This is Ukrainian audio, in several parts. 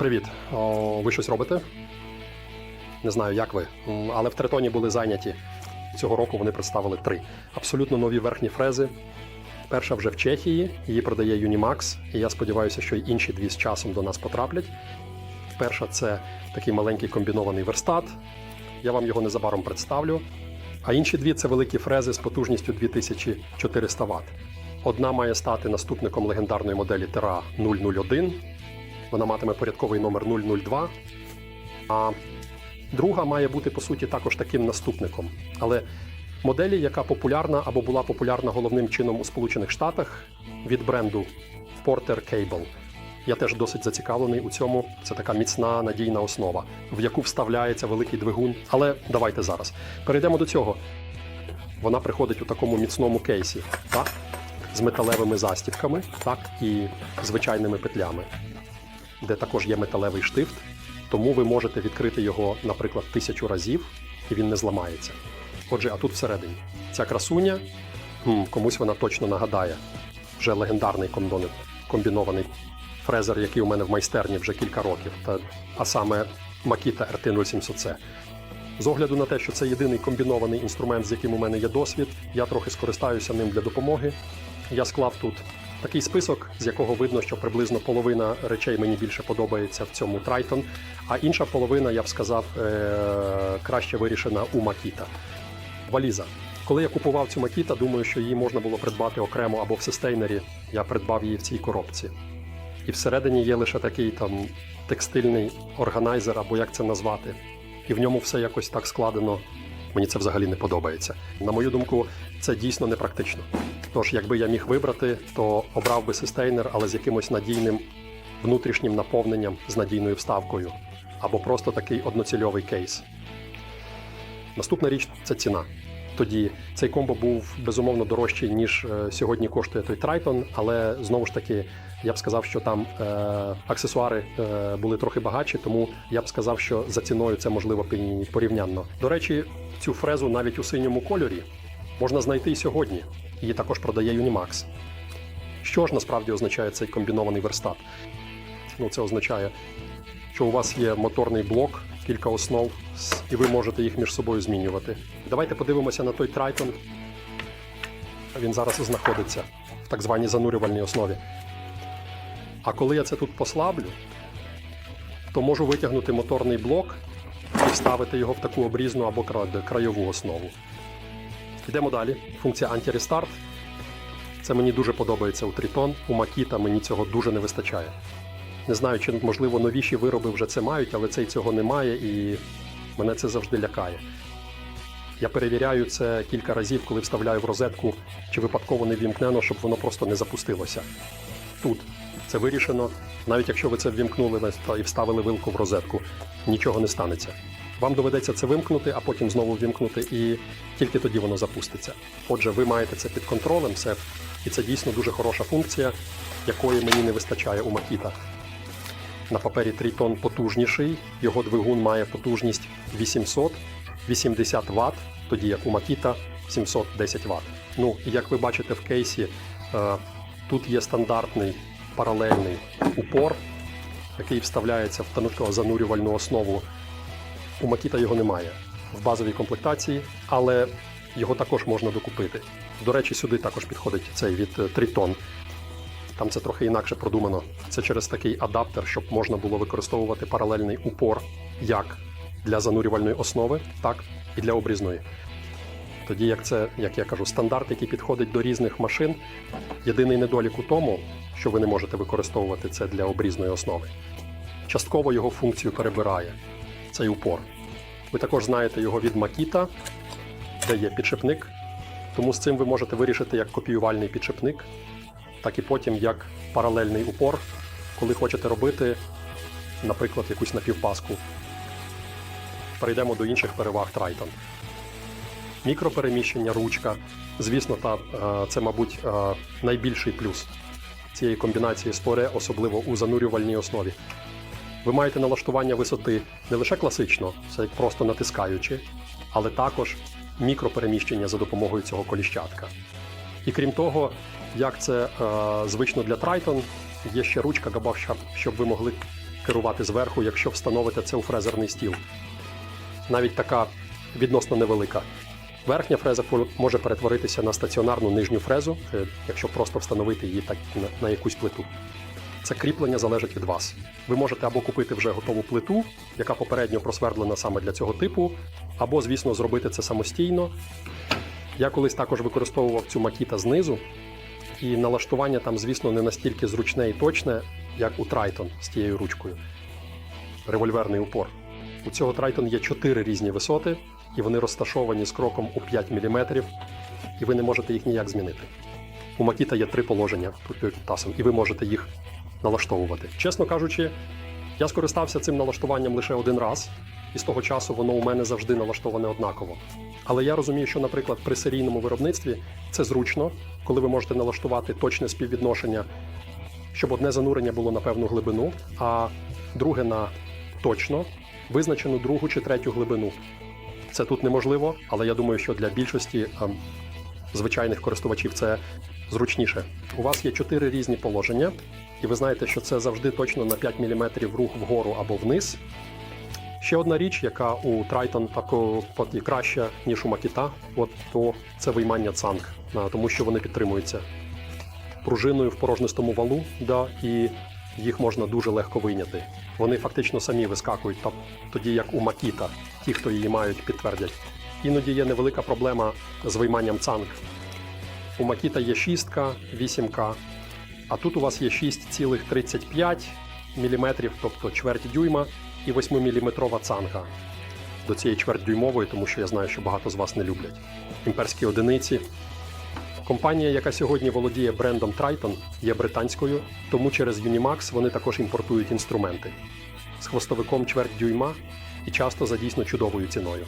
Привіт. О, ви щось робите? Не знаю, як ви. Але в Тритоні були зайняті. Цього року вони представили три абсолютно нові верхні фрези. Перша вже в Чехії, її продає Unimax, і я сподіваюся, що й інші дві з часом до нас потраплять. Перша це такий маленький комбінований верстат. Я вам його незабаром представлю. А інші дві це великі фрези з потужністю 2400 Вт. Одна має стати наступником легендарної моделі Terra 001. Вона матиме порядковий номер 002. А друга має бути, по суті, також таким наступником. Але моделі, яка популярна або була популярна головним чином у Сполучених Штатах від бренду Porter Cable. Я теж досить зацікавлений у цьому. Це така міцна надійна основа, в яку вставляється великий двигун. Але давайте зараз. Перейдемо до цього. Вона приходить у такому міцному кейсі, так? З металевими застібками, так, і звичайними петлями, де також є металевий штифт. Тому ви можете відкрити його, наприклад, тисячу разів, і він не зламається. Отже, а тут всередині. Ця красуня, м, комусь вона точно нагадає. Вже легендарний комбони- комбінований фрезер, який у мене в майстерні вже кілька років, та, а саме Makita RT0700C. З огляду на те, що це єдиний комбінований інструмент, з яким у мене є досвід, я трохи скористаюся ним для допомоги. Я склав тут такий список, з якого видно, що приблизно половина речей мені більше подобається в цьому Triton, а інша половина, я б сказав, е- краще вирішена у Makita. Валіза. Коли я купував цю Makita, думаю, що її можна було придбати окремо або в систейнері. Я придбав її в цій коробці. І всередині є лише такий там текстильний органайзер, або як це назвати. І в ньому все якось так складено. Мені це взагалі не подобається. На мою думку, це дійсно непрактично. Тож, якби я міг вибрати, то обрав би систейнер, але з якимось надійним внутрішнім наповненням з надійною вставкою, або просто такий одноцільовий кейс. Наступна річ це ціна. Тоді цей комбо був безумовно дорожчий, ніж е, сьогодні коштує той Triton, але знову ж таки я б сказав, що там е, аксесуари е, були трохи багатші, тому я б сказав, що за ціною це можливо порівнянно. До речі, цю фрезу навіть у синьому кольорі можна знайти і сьогодні. Її також продає Unimax. Що ж насправді означає цей комбінований верстат? Ну, це означає, що у вас є моторний блок, кілька основ, і ви можете їх між собою змінювати. Давайте подивимося на той Triton. Він зараз знаходиться в так званій занурювальній основі. А коли я це тут послаблю, то можу витягнути моторний блок і вставити його в таку обрізну або кра- краєву основу. Йдемо далі. Функція анті-рестарт. Це мені дуже подобається у Triton. У Makita мені цього дуже не вистачає. Не знаю, чи можливо новіші вироби вже це мають, але цей цього немає, і мене це завжди лякає. Я перевіряю це кілька разів, коли вставляю в розетку, чи випадково не вімкнено, щоб воно просто не запустилося. Тут це вирішено. Навіть якщо ви це ввімкнули і вставили вилку в розетку, нічого не станеться. Вам доведеться це вимкнути, а потім знову вімкнути, і тільки тоді воно запуститься. Отже, ви маєте це під контролем, все. І це дійсно дуже хороша функція, якої мені не вистачає у Makita. На папері Triton потужніший, його двигун має потужність 880 Вт, тоді як у Makita 710 Вт. Ну, і як ви бачите в кейсі, е, тут є стандартний паралельний упор, який вставляється в таку занурювальну основу. У Makita його немає в базовій комплектації, але його також можна докупити. До речі, сюди також підходить цей від е, Triton. Там це трохи інакше продумано. Це через такий адаптер, щоб можна було використовувати паралельний упор як для занурювальної основи, так і для обрізної. Тоді як це, як я кажу, стандарт, який підходить до різних машин. Єдиний недолік у тому, що ви не можете використовувати це для обрізної основи. Частково його функцію перебирає цей упор. Ви також знаєте його від Makita, де є підшипник. Тому з цим ви можете вирішити як копіювальний підшипник, так і потім як паралельний упор, коли хочете робити, наприклад, якусь напівпаску. Перейдемо до інших переваг Triton. Мікропереміщення, ручка. Звісно, та, е, це, мабуть, е, найбільший плюс цієї комбінації споре, особливо у занурювальній основі. Ви маєте налаштування висоти не лише класично, це як просто натискаючи, але також мікропереміщення за допомогою цього коліщатка. І крім того, як це е, звично для Triton, є ще ручка габавша, щоб ви могли керувати зверху, якщо встановите це у фрезерний стіл. Навіть така відносно невелика. Верхня фреза може перетворитися на стаціонарну нижню фрезу, е, якщо просто встановити її так на, якусь плиту. Це кріплення залежить від вас. Ви можете або купити вже готову плиту, яка попередньо просвердлена саме для цього типу, або, звісно, зробити це самостійно. Я колись також використовував цю макіта знизу, і налаштування там, звісно, не настільки зручне і точне, як у Triton з тією ручкою. Револьверний упор. У цього Triton є чотири різні висоти, і вони розташовані з кроком у 5 мм, і ви не можете їх ніяк змінити. У Макіта є три положення тасом, і ви можете їх налаштовувати. Чесно кажучи, я скористався цим налаштуванням лише один раз, і з того часу воно у мене завжди налаштоване однаково. Але я розумію, що, наприклад, при серійному виробництві це зручно, коли ви можете налаштувати точне співвідношення, щоб одне занурення було на певну глибину, а друге на точно визначену другу чи третю глибину. Це тут неможливо, але я думаю, що для більшості ем, звичайних користувачів це зручніше. У вас є чотири різні положення, і ви знаєте, що це завжди точно на 5 мм рух вгору або вниз. Ще одна річ, яка у Triton тако от і краща, ніж у Makita, от, то це виймання цанг, тому що вони підтримуються пружиною в порожнистому валу, да, і їх можна дуже легко вийняти. Вони фактично самі вискакують, тоді як у Makita, ті, хто її мають, підтвердять. Іноді є невелика проблема з вийманням цанг. У Makita є 6К, 8К, а тут у вас є 6,35 мм, тобто чверть дюйма і 8-мм цанга. До цієї чвертьдюймової, тому що я знаю, що багато з вас не люблять. Імперські одиниці. Компанія, яка сьогодні володіє брендом Triton, є британською, тому через Unimax вони також імпортують інструменти з хвостовиком чверть дюйма і часто за дійсно чудовою ціною.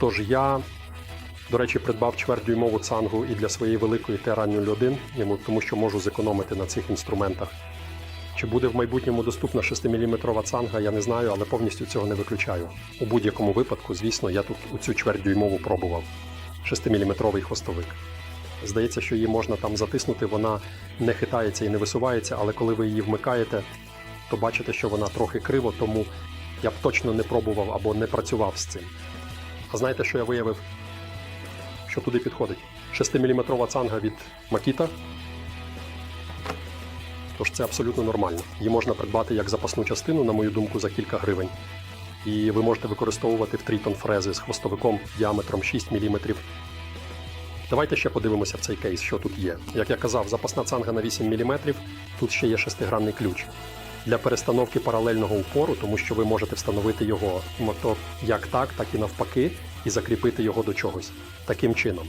Тож я, до речі, придбав чвертьдюймову цангу і для своєї великої T-01, йому- тому що можу зекономити на цих інструментах. Чи буде в майбутньому доступна 6-мм цанга, я не знаю, але повністю цього не виключаю. У будь-якому випадку, звісно, я тут у цю чвертьдюймову пробував. 6-мм хвостовик. Здається, що її можна там затиснути, вона не хитається і не висувається, але коли ви її вмикаєте, то бачите, що вона трохи криво, тому я б точно не пробував або не працював з цим. А знаєте, що я виявив? Що туди підходить? 6-мм цанга від Makita. Тож це абсолютно нормально. Її можна придбати як запасну частину, на мою думку, за кілька гривень. І ви можете використовувати в трітон фрези з хвостовиком діаметром 6 мм. Давайте ще подивимося в цей кейс, що тут є. Як я казав, запасна цанга на 8 мм, тут ще є шестигранний ключ. Для перестановки паралельного упору, тому що ви можете встановити його мото як так, так і навпаки, і закріпити його до чогось таким чином.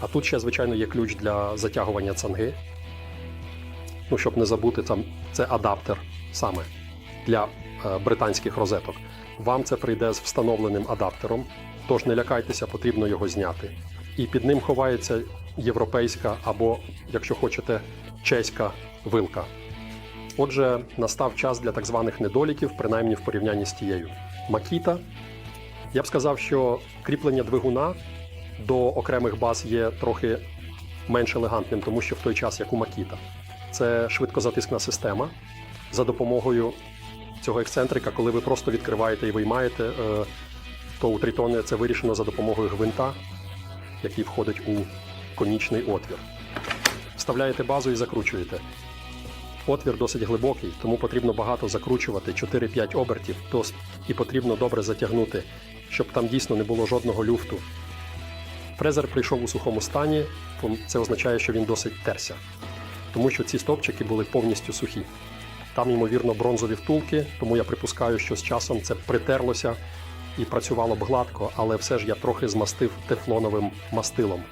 А тут ще, звичайно, є ключ для затягування цанги. Ну, щоб не забути, там це адаптер саме для е, британських розеток. Вам це прийде з встановленим адаптером, тож не лякайтеся, потрібно його зняти. І під ним ховається європейська або, якщо хочете, чеська вилка. Отже, настав час для так званих недоліків, принаймні в порівнянні з тією. Макіта. Я б сказав, що кріплення двигуна до окремих баз є трохи менш елегантним, тому що в той час, як у Макіта, це швидкозатискна система за допомогою цього ексцентрика, коли ви просто відкриваєте і виймаєте, е, то у тритони це вирішено за допомогою гвинта, який входить у конічний отвір. Вставляєте базу і закручуєте. Отвір досить глибокий, тому потрібно багато закручувати 4-5 обертів, і потрібно добре затягнути, щоб там дійсно не було жодного люфту. Фрезер прийшов у сухому стані, це означає, що він досить терся, тому що ці стовпчики були повністю сухі. Там, ймовірно, бронзові втулки, тому я припускаю, що з часом це притерлося і працювало б гладко, але все ж я трохи змастив тефлоновим мастилом.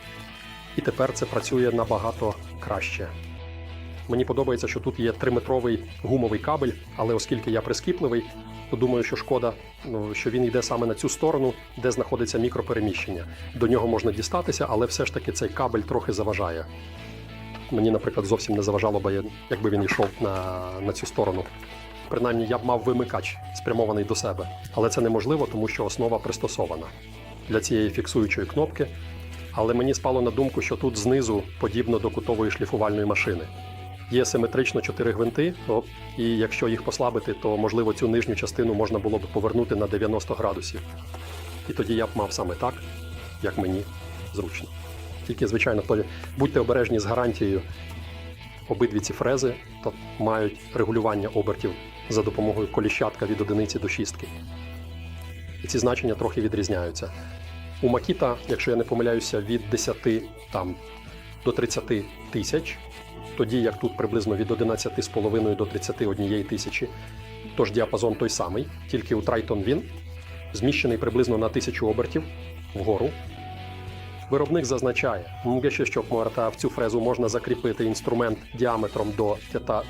І тепер це працює набагато краще. Мені подобається, що тут є 3-метровий гумовий кабель, але оскільки я прискіпливий, то думаю, що шкода, ну, що він йде саме на цю сторону, де знаходиться мікропереміщення. До нього можна дістатися, але все ж таки цей кабель трохи заважає. Мені, наприклад, зовсім не заважало би, якби він йшов на, на цю сторону. Принаймні, я б мав вимикач, спрямований до себе. Але це неможливо, тому що основа пристосована для цієї фіксуючої кнопки. Але мені спало на думку, що тут знизу подібно до кутової шліфувальної машини. Є симетрично 4 гвинти, і якщо їх послабити, то можливо цю нижню частину можна було б повернути на 90 градусів. І тоді я б мав саме так, як мені зручно. Тільки, звичайно, будьте обережні з гарантією. Обидві ці фрези мають регулювання обертів за допомогою коліщатка від одиниці до шістки. І ці значення трохи відрізняються. У Макіта, якщо я не помиляюся, від 10 там, до 30 тисяч, тоді як тут приблизно від 11,5 до 31 тисячі. Тож діапазон той самий, тільки у Triton він зміщений приблизно на 1000 обертів вгору. Виробник зазначає, «Мгеше, що Муарта в цю фрезу можна закріпити інструмент діаметром до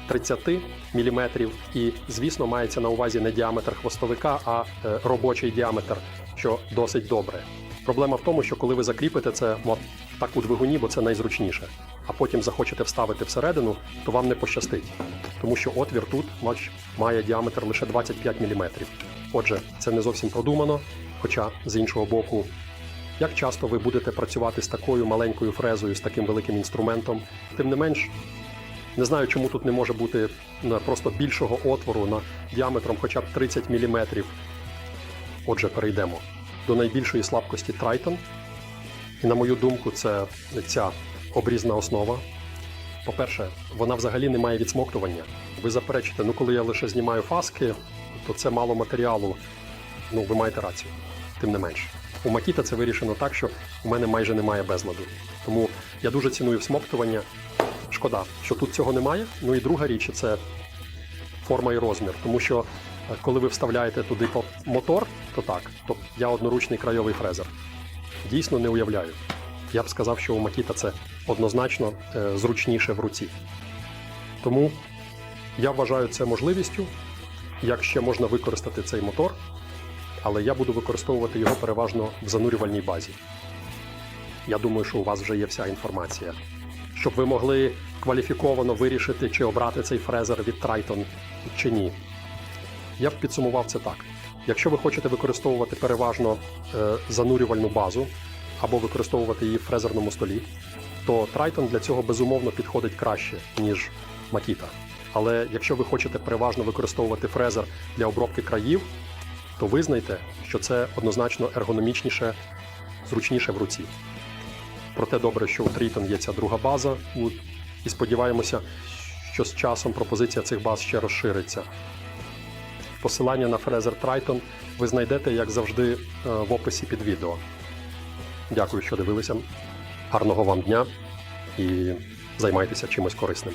30 мм, і, звісно, мається на увазі не діаметр хвостовика, а е, робочий діаметр, що досить добре. Проблема в тому, що коли ви закріпите це от так у двигуні, бо це найзручніше, а потім захочете вставити всередину, то вам не пощастить, тому що отвір тут має діаметр лише 25 мм. Отже, це не зовсім продумано, хоча з іншого боку. Як часто ви будете працювати з такою маленькою фрезою, з таким великим інструментом? Тим не менш, не знаю, чому тут не може бути просто більшого отвору на діаметром хоча б 30 мм. Отже, перейдемо до найбільшої слабкості Triton. І на мою думку, це ця обрізна основа. По-перше, вона взагалі не має відсмоктування. Ви заперечите, ну коли я лише знімаю фаски, то це мало матеріалу. Ну, ви маєте рацію, тим не менш. У Макіта це вирішено так, що у мене майже немає безладу. Тому я дуже ціную всмоктування. Шкода, що тут цього немає. Ну і друга річ це форма і розмір. Тому що е, коли ви вставляєте туди мотор, то так, то я одноручний крайовий фрезер. Дійсно не уявляю. Я б сказав, що у Макіта це однозначно е, зручніше в руці. Тому я вважаю це можливістю, як ще можна використати цей мотор, але я буду використовувати його переважно в занурювальній базі. Я думаю, що у вас вже є вся інформація. Щоб ви могли кваліфіковано вирішити, чи обрати цей фрезер від Triton чи ні. Я б підсумував це так. Якщо ви хочете використовувати переважно е, занурювальну базу або використовувати її в фрезерному столі, то Triton для цього безумовно підходить краще, ніж Makita. Але якщо ви хочете переважно використовувати фрезер для обробки країв, то визнайте, що це однозначно ергономічніше, зручніше в руці. Проте добре, що у Triton є ця друга база, і сподіваємося, що з часом пропозиція цих баз ще розшириться. Посилання на фрезер Triton ви знайдете, як завжди, е, в описі під відео. Дякую, що дивилися. Гарного вам дня і займайтеся чимось корисним.